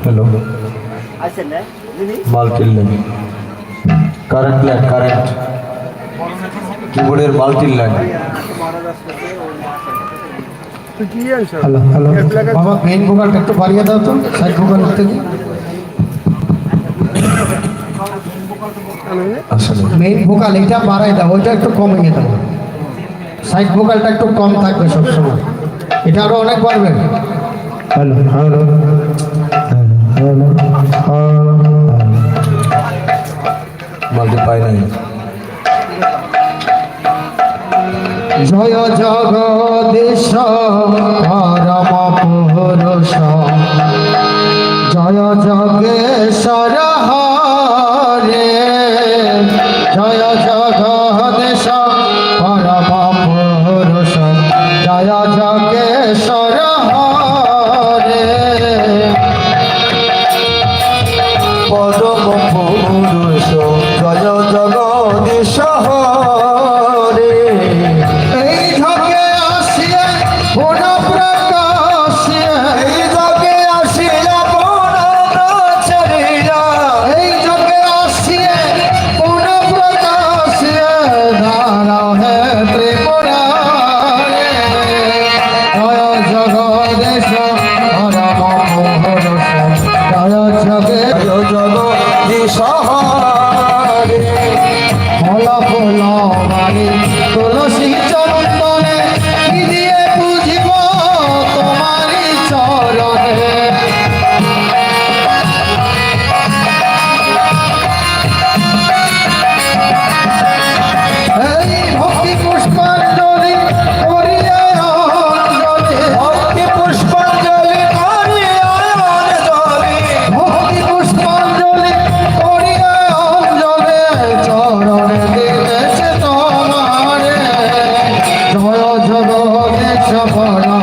Hello multi line current line current কিবোর্ডের multi line hello hello বাবা main ভোকালটা একটু বাড়িয়ে দাও তো সাইড ভোকাল থেকে। মেইন ভোকাল এটা বাড়াই দাও ওইটা একটু কমিয়ে দাও সাইড ভোকালটা একটু কম থাকবে সবসময়। এটা আরও অনেক বাড়বে। হ্যালো হ্যালো বলতে পাই নাই জয় জগদেশ পরম পুরুষ। জয় জগেশ্বর হরে। জয় জগ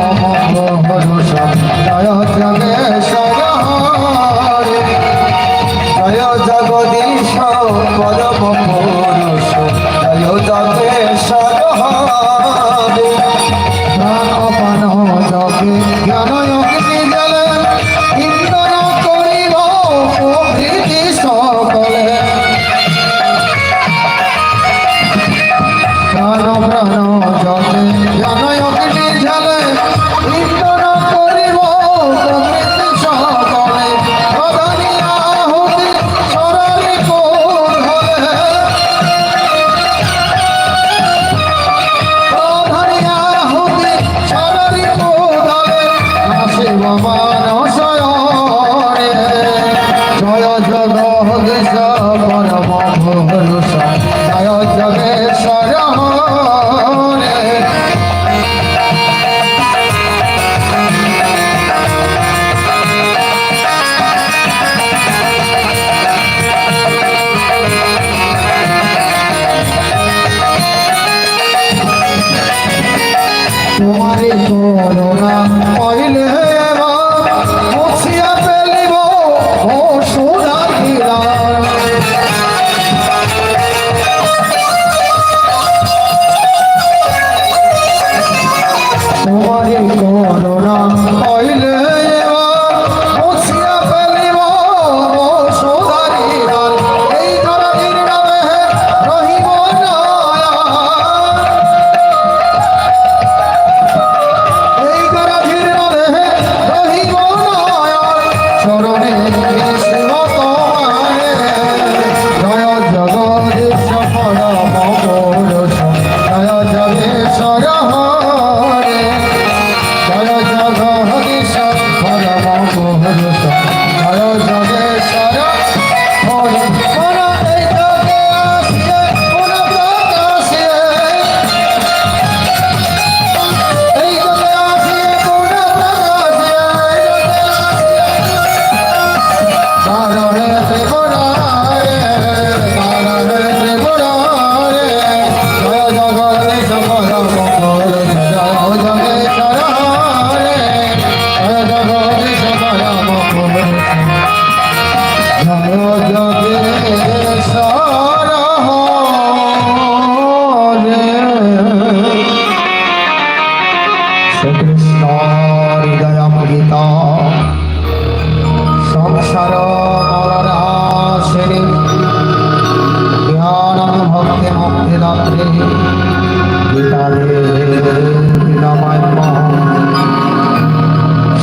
নম হর সদায় সদায়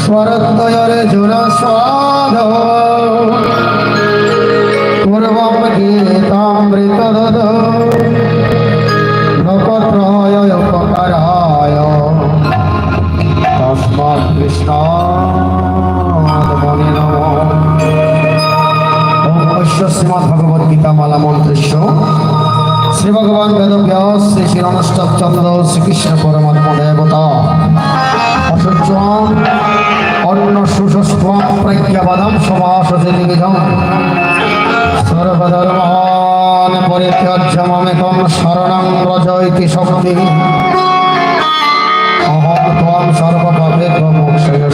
স্বরদ্বয়রে জুন স্বাদ পূর্বম গীতামৃত দদ লোকত্রয় উপকারায় তস্মাৎ কৃষ্ণাৎ মনে নম অবশ্য শ্রীমৎ ভগবদ গীতা মালা মন্ত্রিষ্য শ্রী ভগবান বেদব্যাস, শ্রী শিরণষ্টক চন্দ্র, শ্রীকৃষ্ণ পরমাত্মা দেবতা। অসহ্য প্রজ্ঞাবাদম সর্বধর্মান শরণং শক্তি।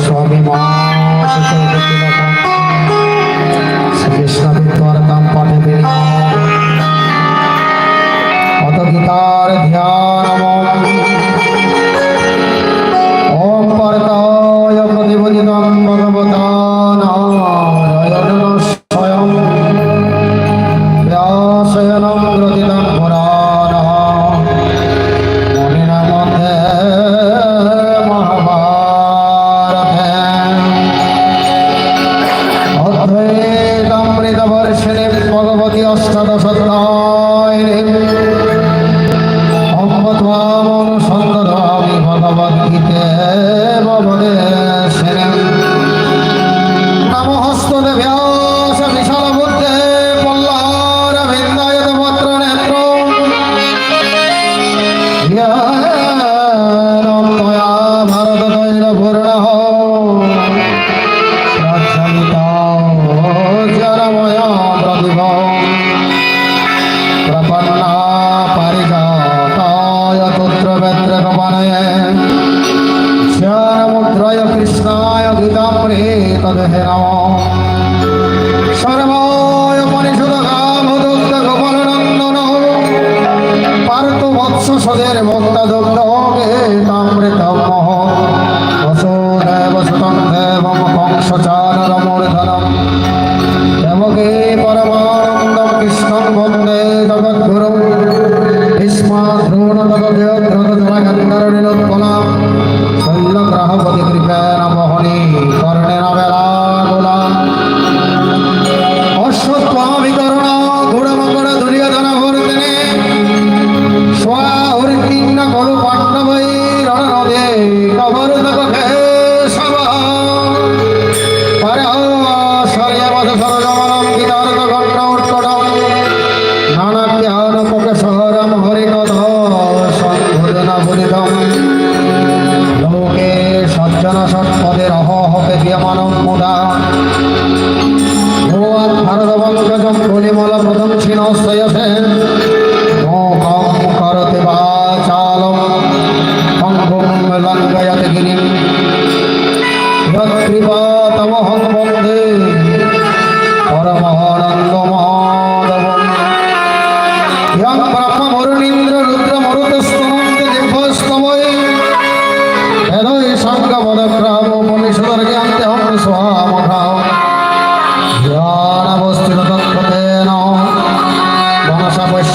স্বামী শ্রীকৃষ্ণ বিদ্যার্তাম গীতার ধ্যান ওম পরতায় প্রতিপদিতং ভগবতা নারায়ণ স্বয়ং ব্যাসয়নং গ্রথিতং পুরাণ মনিনা মধ্যে মহাভারতে অদ্বৈতামৃতবর্ষিণী ভগবতী অষ্টাদশোত্তরায়ণী অম্বত্বামনুসন্দরামি ভগবদ্গীতে ভবদেশিনী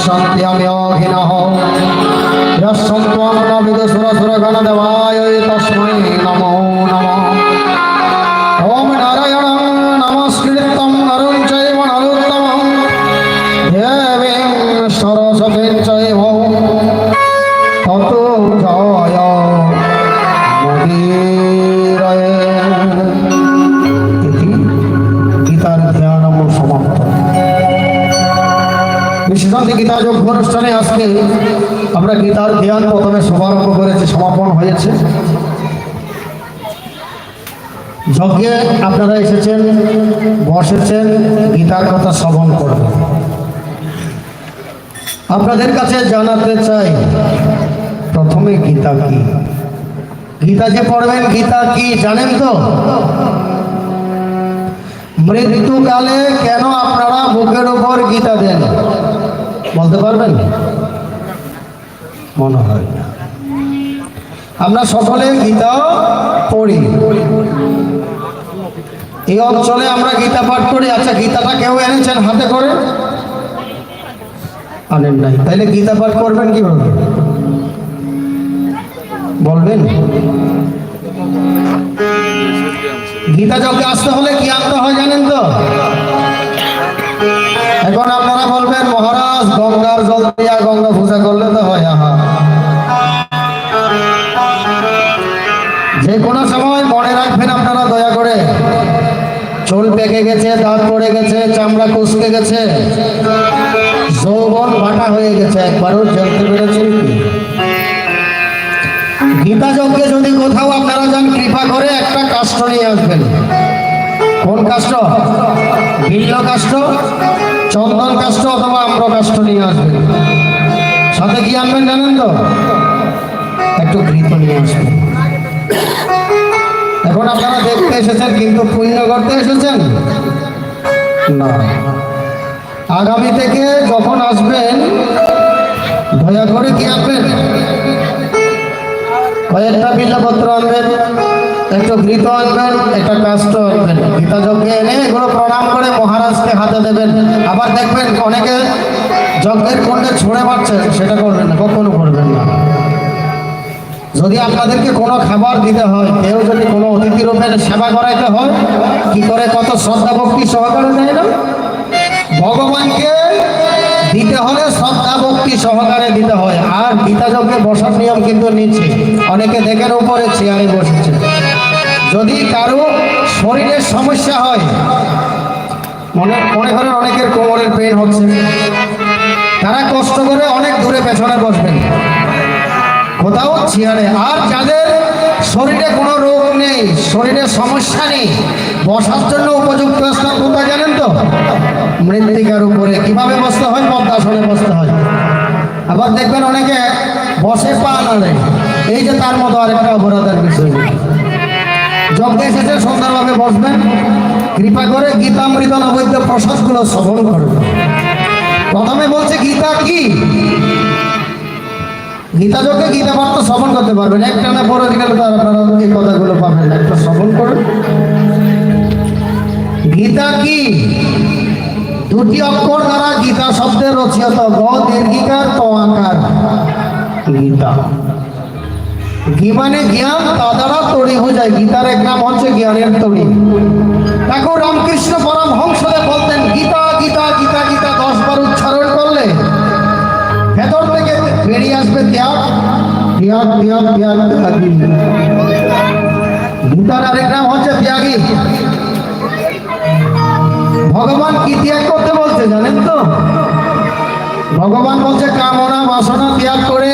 मनसा पश्यन्त्यम्योगिनः यस्सन्त्वं न विदुसुरसुरगणदेवाय বিশেষান্তি গীতা যোগ অনুষ্ঠানে আজকে আমরা গীতার ধ্যান প্রথমে শুভারম্ভ করেছি, সমাপন হয়েছে। যজ্ঞে আপনারা এসেছেন, বসেছেন, গীতার কথা শ্রবণ করবেন। আপনাদের কাছে জানাতে চাই, প্রথমে গীতা কি? গীতা যে পড়বেন, গীতা কি জানেন তো? মৃত্যুকালে কেন আপনারা বুকের উপর গীতা দেন? বলতে পারবেন? মনে হয় না। আমরা সকলে গীতা পড়ি। এই অঞ্চলে আমরা গীতা পাঠ করি। আচ্ছা গীতাটা কেউ এনেছেন হাতে করে? আনেন নাই। তাইলে গীতা পাঠ করবেন কীভাবে? বলবেন? গীতা যজ্ঞে আসতে হলে কি আনতে হয় জানেন তো? মহারাজ গঙ্গার জল দিয়া গঙ্গা পূজা করলে তো হয়, আহা। যে কোনো সময় মনে রাখবেন আপনারা, দয়া করে। চুল পেকে গেছে, দাঁত পড়ে গেছে, চামড়া কুচকে গেছে, যৌবন বাটা হয়ে গেছে, একবারও জানতে পেরেছেন গীতা যজ্ঞে যদি কোথাও আপনারা যান, কৃপা করে একটা কাষ্ঠ নিয়ে আসবেন। কোন কাষ্ট ভিন্ন কাষ্ঠ? চন্দন কাষ্ঠ অথবা আম্র কাষ্ঠ নিয়ে আসবেন সাথে কি আনবেন জানেন তো? একটু ঘৃত নিয়ে আসবেন। এখন আপনারা দেখতে এসেছেন, কিন্তু পুণ্য করতে এসেছেন? না। আগামী থেকে যখন আসবেন, দয়া করে কি আনবেন? কয়েকটা বিল্লাপত্র আনবেন। একটু ঘৃত আনবেন একটা কাষ্ট আনবেন গীতা যজ্ঞে এনে এগুলো প্রণাম করে মহারাজকে হাতে দেবেন। আবার দেখবেন অনেকে যজ্ঞের কুণ্ডে ছুঁড়ে মারছে, সেটা করবেন না, কখনো করবেন না। যদি আপনাদেরকে কোনো খাবার দিতে হয়, কেউ যদি কোনো অতিথি রূপে সেবা করাইতে হয়, কি করে কত শ্রদ্ধা ভক্তি সহকারে দেয় না? ভগবানকে দিতে হলে শ্রদ্ধা ভক্তি সহকারে দিতে হয়। আর গীতা যজ্ঞে বসার নিয়ম কিন্তু নিচ্ছে। অনেকে দেখেন উপরে চেয়ারে বসেছে। যদি কারও শরীরের সমস্যা হয়, মনে মনে করেন অনেকের কোমরের পেন হচ্ছে। তারা কষ্ট করে অনেক দূরে পেছনে বসবেন। কোথাও চেয়ারে আর যাদের শরীরে কোনো রোগ নেই, শরীরে সমস্যা নেই, বসার জন্য উপযুক্ত স্থান কোথায় জানেন তো? মৃত্তিকার উপরে। কীভাবে বসতে হয়? পদ্মাসনে বসতে হয়। আবার দেখবেন অনেকে বসে পা নাড়ে। এই যে তার মতো আরেকটা অপরাধের বিষয়। যজ্ঞে এসেছে সুন্দরভাবে বসবেন। কৃপা করে গীতামৃত নবৈদ্য প্রসাদগুলো শ্রবণ করবেন প্রথমে বলছে, গীতা কি? গীতা যজ্ঞে গীতা পাঠ তো শ্রবণ করতে পারবেন। একটা না পরে গেলে তো আপনারা এই কথাগুলো পাবেন একটা শ্রবণ করুন। গীতা কি? দুটি অক্ষর দ্বারা গীতা শব্দের রচিত গ, দীর্ঘিকার, ত আকার। গীতা। মানে জ্ঞান তা দ্বারা তড়ি বোঝায় গীতার এক নাম হচ্ছে জ্ঞানের তড়ি। ঠাকুর রামকৃষ্ণ পরম হংসদেব বলতেন, গীতা গীতা গীতা গীতা, দশ বার উচ্চারণ করলে ভেতর থেকে বেরিয়ে আসবে ত্যাগ ত্যাগ ত্যাগ ত্যাগ, ত্যাগী। গীতার আরেক নাম হচ্ছে ত্যাগী। ভগবান কি ত্যাগ করতে বলছে জানেন তো? ভগবান বলছে, কামনা বাসনা ত্যাগ করে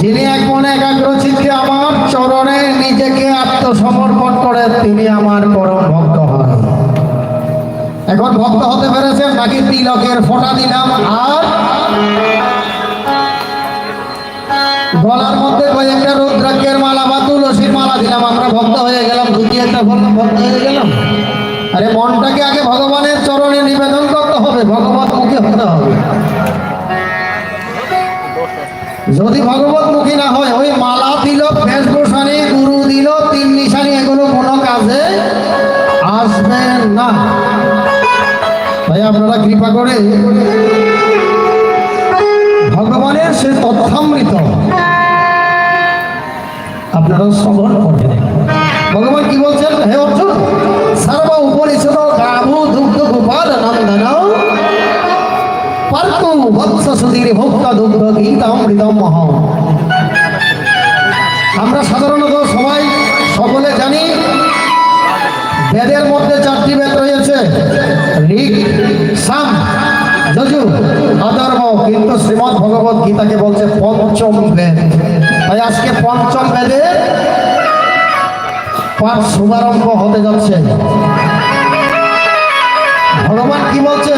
যিনি এক মনে একাগ্র চিত্তে আমার চরণে নিজেকে আত্মসমর্পণ করে তিনি আমার পরম ভক্ত হন এখন ভক্ত হতে পেরেছেন বাকি তিলকের ফোঁটা দিলাম। আর গলার মধ্যে কয়েকটা রুদ্রাক্ষের মালা বা তুলসীর মালা দিলাম। আমরা ভক্ত হয়ে গেলাম, দুটি একটা বললাম ভক্ত হয়ে গেলাম। আরে মনটাকে আগে ভগবানের চরণে নিবেদন করতে হবে, ভগবত মুখে হতে হবে। যদি ভগবত তাই আপনারা কৃপা করে ভগবানের সে তথ্যামৃত আপনারা শ্রবণ করবেন। ভগবান কি বলছেন? হে অর্জুন, সর্ব উপনিষদ গাভু দুগ্ধ গোপাল নন্দন পার্থ বৎস সুধীর ভক্ত দুগ্ধ গীতামৃতম। মহ আমরা সাধারণত বেদের মধ্যে চারটি বেদ রয়েছে। ঋক, সাম, যজু, অধর্ম, কিন্তু শ্রীমৎ ভগবত গীতাকে বলছে পঞ্চম বেদ। তাই আজকে পঞ্চম বেদে পাঠ শুভারম্ভ হতে যাচ্ছে। ভগবান কি বলছে?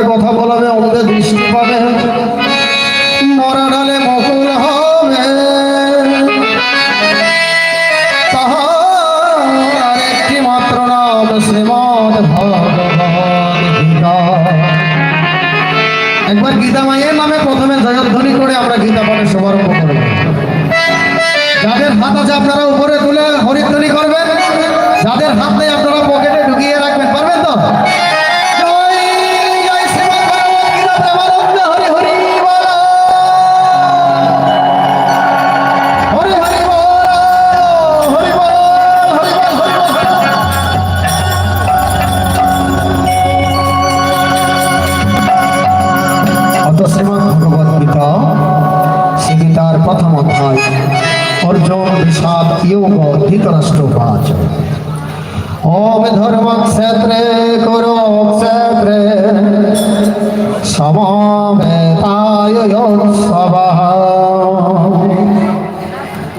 মুখে কথা বলাবে অন্ধে দৃষ্টি পাবে। মরা ডালে মকুল হবে একটি মাত্র নাম শ্রীমদ একবার গীতা মায়ের নামে প্রথমে জয়ধ্বনি করে আমরা গীতা পাঠের শুভারম্ভ করব যাদের হাত আছে আপনারা উপরে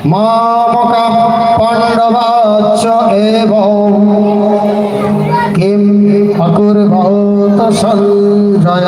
মামকা পাণ্ডবাচ এব। কিম অকুর্বত সঞ্জয়।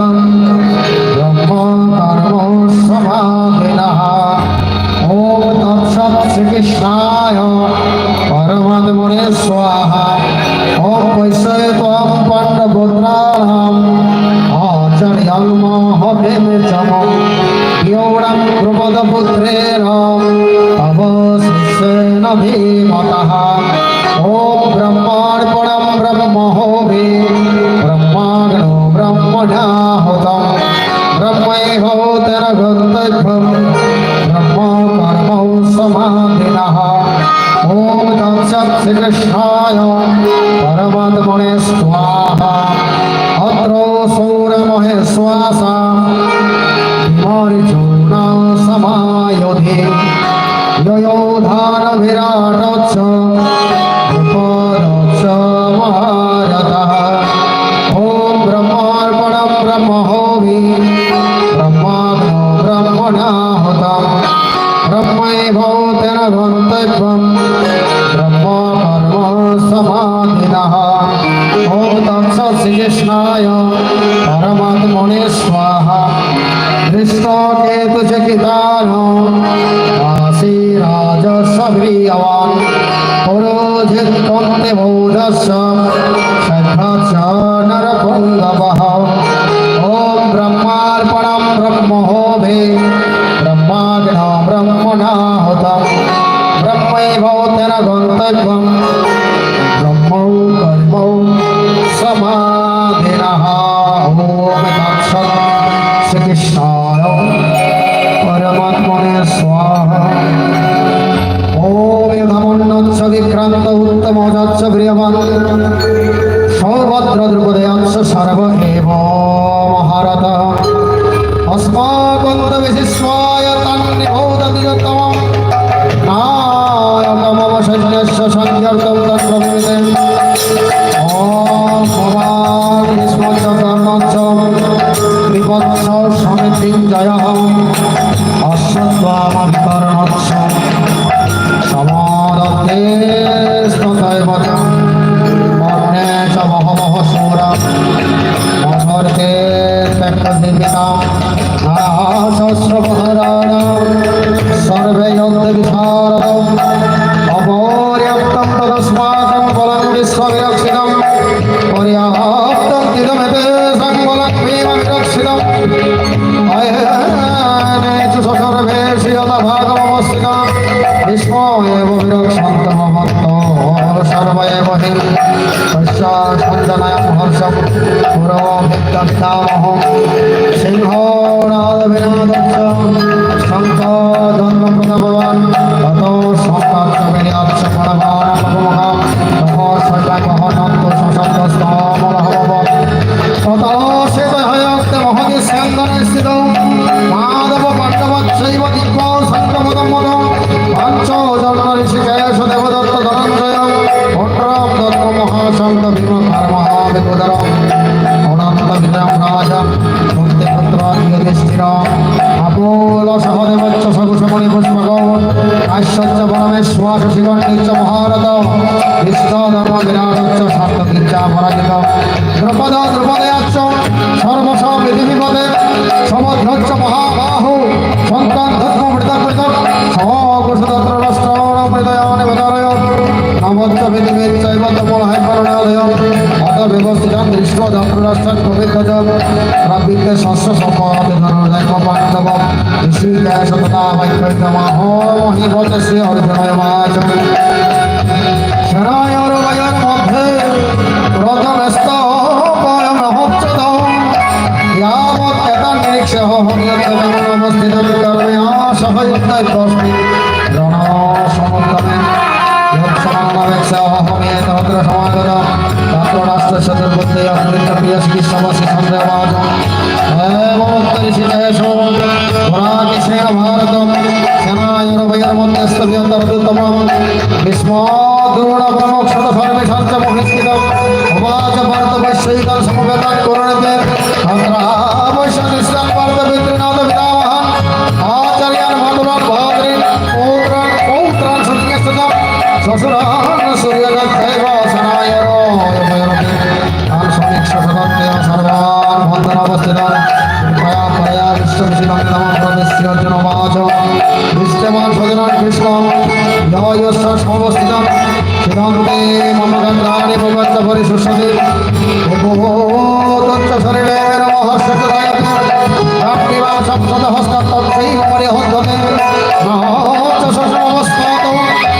হবেম চমম ইয়ৌড়ম দ্রুপদপুত্রেণ তব শিষ্যেন ধীমতः ওম ব্রহ্মার্পণম ব্রহ্মহোমি ব্রহ্মাগ্নো ব্রহ্মণাহুতম ব্রহ্মৈব তেন গন্তব্যম ব্রহ্ম কর্ম ब्रह्महोमि ब्रह्माग्नो ब्रह्मणाहुतं ब्रह्मैव तेन गन्तव्यं ब्रह्म कर्म समाधिनः ॐ तत्सत् श्रीकृष्णाय परमात्मने स्वाहा दृष्टकेतुचकितानो आसी राजसव्रियवान् पुरोजित् सर्वं ब्रह्मौ कर्मौ समाधिनः ॐ तत्सत् श्रीकृष्णाय परमात्मने स्वाहा ॐ यथमन्नच्छ विक्रान्त उत्तमोजाच्छ प्रियमान् सर्वत्र द्रुपदयाच्छ सर्व মুহূর্তে দেবিকা সহস্রভরাণ সর্বে নন্দী ভারত অপর্যাপ্তম তদস্মাকম বলং বিশ্ববিরক্ষিতম, পর্যাপ্তম তিদমেতে সঙ্গলং বিরক্ষিতম অয়েচু সর্বে শ্রিয়ত ভাগমস্তিক বিষ্ম এব বিরক্ষন্ত মহত্ত সর্ব এব হিল সঞ্জনায় পুরম বিদ্যামহম বিধিবেচ্চৈব তমল হে করুণালয় অত ব্যবস্থিতং দৃষ্ট দপ্রাষ্ট্র পবিত্র প্রবৃত্তে শস্য সম্পদ ধনুর্দৈব পাণ্ডব। ঋষিকেশ তথা বৈকৈতমাহ মহিভূত শ্রী অর্জুনয় মাচ শরায়র বয়র মধ্যে প্রথমস্ত సమాధాన రాష్ట్ర రాష్ట్ర సందర్భంలో అత్యంత ప్రియాస్కి సమస్య సంద్రవాద భారతం సేనాయుర్వేదమస్తవ్యంతమ విస్మాద్రోణ పరమక్షణ పరమశాంతమోహితం নমস্তা মায়া মায়া বিষ্ণু শিবাং নমস্ত নমাজ বিষ্ণমান সজনান কৃষ্ণ জয় সমস্ত শিরঙ্গে মম গঙ্গারে ভগবত হরি সুষদে ভগবত শরীরে নমঃ সপ্তদহস্ত তৎসৈব পরে হস্তমে মহোচ্চ